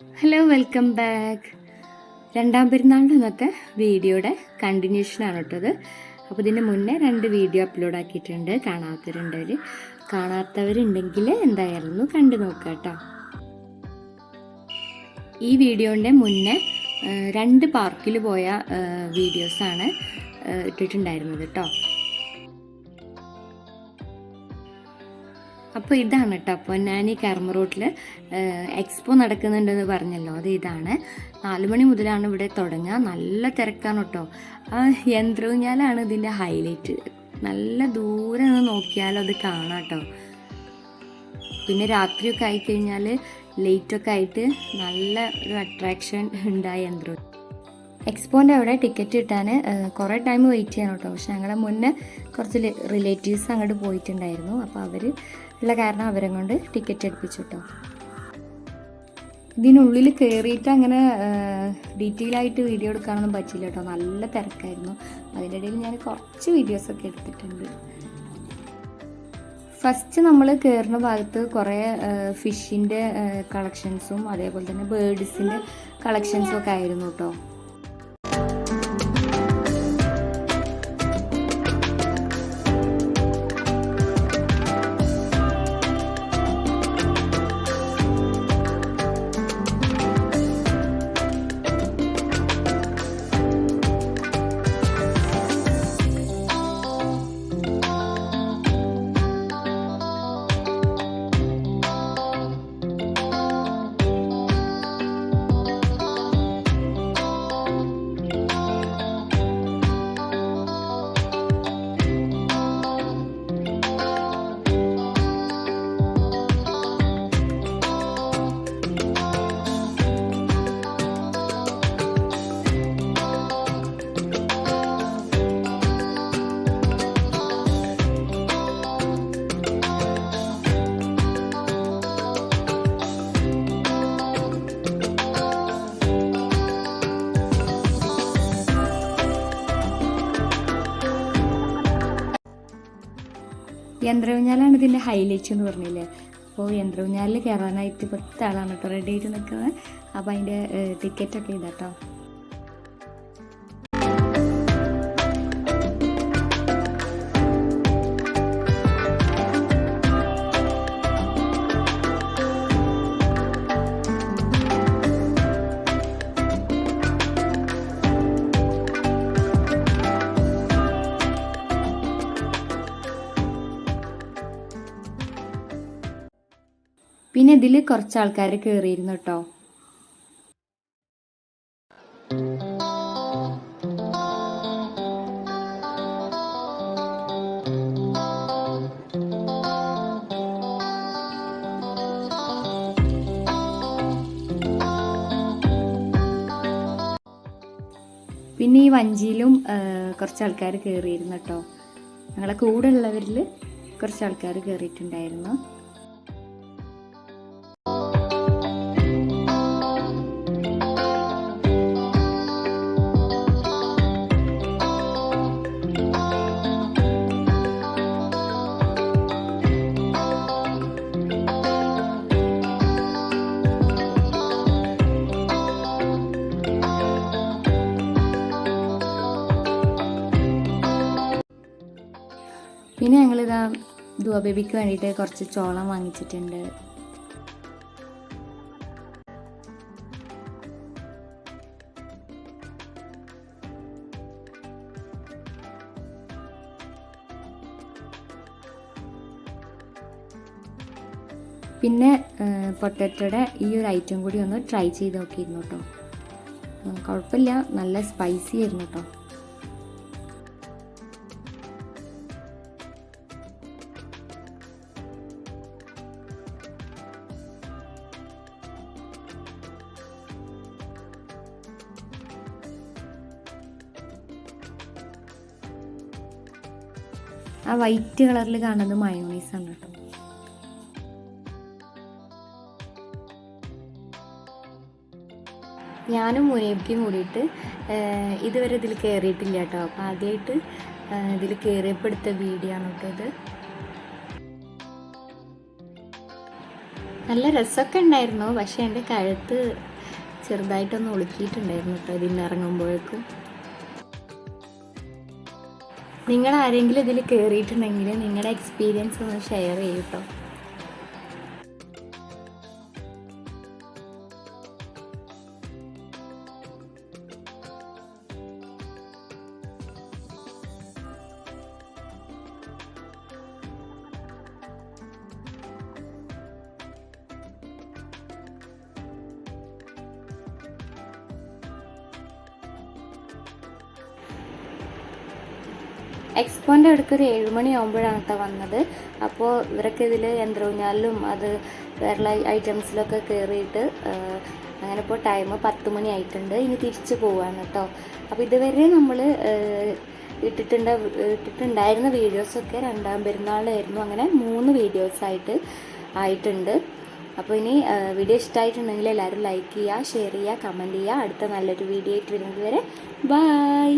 Hello welcome back രണ്ടാം പെരുന്നാളിന്റെ അന്നത്തെ വീഡിയോയുടെ കണ്ടിന്യൂഷനാണ് കേട്ടത് അപ്പോൾ ഇതിന് മുന്നേ രണ്ട് വീഡിയോ അപ്ലോഡ് ആക്കിയിട്ടുണ്ട്. കാണാത്തവരുണ്ടവർ കാണാത്തവരുണ്ടെങ്കിൽ എന്തായാലും കണ്ടു നോക്കുക കേട്ടോ. ഈ വീഡിയോന്റെ മുന്നേ രണ്ട് പാർക്കിൽ പോയ വീഡിയോസാണ് ഇട്ടിട്ടുണ്ടായിരുന്നത് കേട്ടോ. അപ്പോൾ ഇതാണ് കേട്ടോ അപ്പോൾ ഞാൻ ഈ കർമ്മ റോട്ടിൽ എക്സ്പോ നടക്കുന്നുണ്ടെന്ന് പറഞ്ഞല്ലോ. അത് ഇതാണ്. നാല് മണി മുതലാണ് ഇവിടെ തുടങ്ങുക. നല്ല തിരക്കാണ് കേട്ടോ ആ യന്ത്രൂഞ്ഞാലാണ് ഇതിന്റെ ഹൈലൈറ്റ്. നല്ല ദൂരെ നിന്ന് നോക്കിയാലും അത് കാണാം കേട്ടോ പിന്നെ രാത്രിയൊക്കെ ആയിക്കഴിഞ്ഞാൽ ലേറ്റൊക്കെ ആയിട്ട് നല്ല ഒരു അട്രാക്ഷൻ ഉണ്ടായ യന്ത്രം. എക്സ്പോന്റെ അവിടെ ടിക്കറ്റ് കിട്ടാൻ കുറേ ടൈം വെയിറ്റ് ചെയ്യണം കേട്ടോ പക്ഷെ ഞങ്ങളുടെ മുന്നേ കുറച്ച് റിലേറ്റീവ്സ് അങ്ങോട്ട് പോയിട്ടുണ്ടായിരുന്നു. അപ്പോൾ അവർ ഉള്ള കാരണം അവരെ കൊണ്ട് ടിക്കറ്റ് എടുപ്പിച്ചു കേട്ടോ ഇതിനുള്ളിൽ കയറിയിട്ട് അങ്ങനെ ഡീറ്റെയിൽ ആയിട്ട് വീഡിയോ എടുക്കാനൊന്നും പറ്റില്ല കേട്ടോ നല്ല തിരക്കായിരുന്നു. അതിന്റെ ഇടയിൽ ഞാൻ കുറച്ച് വീഡിയോസൊക്കെ എടുത്തിട്ടുണ്ട്. ഫസ്റ്റ് നമ്മൾ കയറുന്ന ഭാഗത്ത് കുറേ ഫിഷിന്റെ കളക്ഷൻസും അതേപോലെ തന്നെ ബേർഡ്സിന്റെ കളക്ഷൻസും ഒക്കെ ആയിരുന്നു കേട്ടോ യന്ത്രഊഞ്ഞാലാണ് ഇതിന്റെ ഹൈലൈറ്റ് എന്ന് പറഞ്ഞില്ലേ? അപ്പോൾ യന്ത്രവിഞ്ഞാലിൽ കയറാനായിട്ട് പത്ത് ആളാണ് കേട്ടോ. റെഡി ആയിട്ട് നിൽക്കുന്നത് അപ്പോൾ അതിന്റെ ടിക്കറ്റൊക്കെ ഇതാട്ടോ. പിന്നെ ഇതിൽ കുറച്ച് ആൾക്കാർ കയറിയിരുന്നു കേട്ടോ പിന്നെ ഈ വഞ്ചിയിലും കുറച്ച് ആൾക്കാർ കയറിയിരുന്നു കേട്ടോ ഞങ്ങളെ കൂടെ ഉള്ളവരിൽ കുറച്ച് ആൾക്കാർ കയറിയിട്ടുണ്ടായിരുന്നു പിന്നെ ഞങ്ങളിതാ ദുവ ബേബിക്ക് വേണ്ടിയിട്ട് കുറച്ച് ചോളം വാങ്ങിച്ചിട്ടുണ്ട്. പിന്നെ പൊട്ടറ്റോയുടെ ഈ ഒരു ഐറ്റം കൂടി ഒന്ന് ട്രൈ ചെയ്ത് നോക്കിയിരുന്നു കേട്ടോ. കുഴപ്പമില്ല. നല്ല സ്പൈസി ആയിരുന്നു കേട്ടോ. ആ വൈറ്റ് കളറിൽ കാണുന്നത് മയോണൈസ് ആണ് കേട്ടോ. ഞാനും മുനേബിക്കും കൂടിയിട്ട് ഇതുവരെ ഇതിൽ കയറിയിട്ടില്ല കേട്ടോ. അപ്പോൾ ആദ്യമായിട്ട് ഇതിൽ കയറിയപ്പെടുത്ത വീഡിയോ ആണ് കേട്ടോ ഇത്. നല്ല രസമൊക്കെ ഉണ്ടായിരുന്നു. പക്ഷേ എന്റെ കഴുത്ത് ചെറുതായിട്ടൊന്ന് ഒളുക്കിയിട്ടുണ്ടായിരുന്നു കേട്ടോ ഇതിന് ഇറങ്ങുമ്പോഴേക്കും. നിങ്ങൾ ആരെങ്കിലും ഇതിൽ കയറിയിട്ടുണ്ടെങ്കിൽ നിങ്ങളുടെ എക്സ്പീരിയൻസ് ഒന്ന് ഷെയർ ചെയ്യൂ എക്സ്പോന്റെ അടുക്ക് ഒരു ഏഴുമണി ആകുമ്പോഴാണ് കേട്ടോ വന്നത്. അപ്പോൾ ഇവരൊക്കെ ഇതിൽ യന്ത്രൂഞ്ഞാലിലും അത് വേറെ ഐറ്റംസിലൊക്കെ കയറിയിട്ട് അങ്ങനെ ഇപ്പോൾ ടൈം പത്ത് മണി ആയിട്ടുണ്ട് ഇനി തിരിച്ചു പോവാണ് കേട്ടോ അപ്പോൾ ഇതുവരെ നമ്മൾ ഇട്ടിട്ടുണ്ട് ഇട്ടിട്ടുണ്ടായിരുന്ന വീഡിയോസൊക്കെ രണ്ടാം പെരുന്നാളായിരുന്നു. അങ്ങനെ മൂന്ന് വീഡിയോസായിട്ട് ആയിട്ടുണ്ട്. അപ്പോൾ ഇനി വീഡിയോ ഇഷ്ടമായിട്ടുണ്ടെങ്കിൽ എല്ലാവരും ലൈക്ക് ചെയ്യുക ഷെയർ ചെയ്യുക കമന്റ് ചെയ്യുക. അടുത്ത നല്ലൊരു വീഡിയോ ആയിട്ട് വരുന്നത് വരെ ബായ്.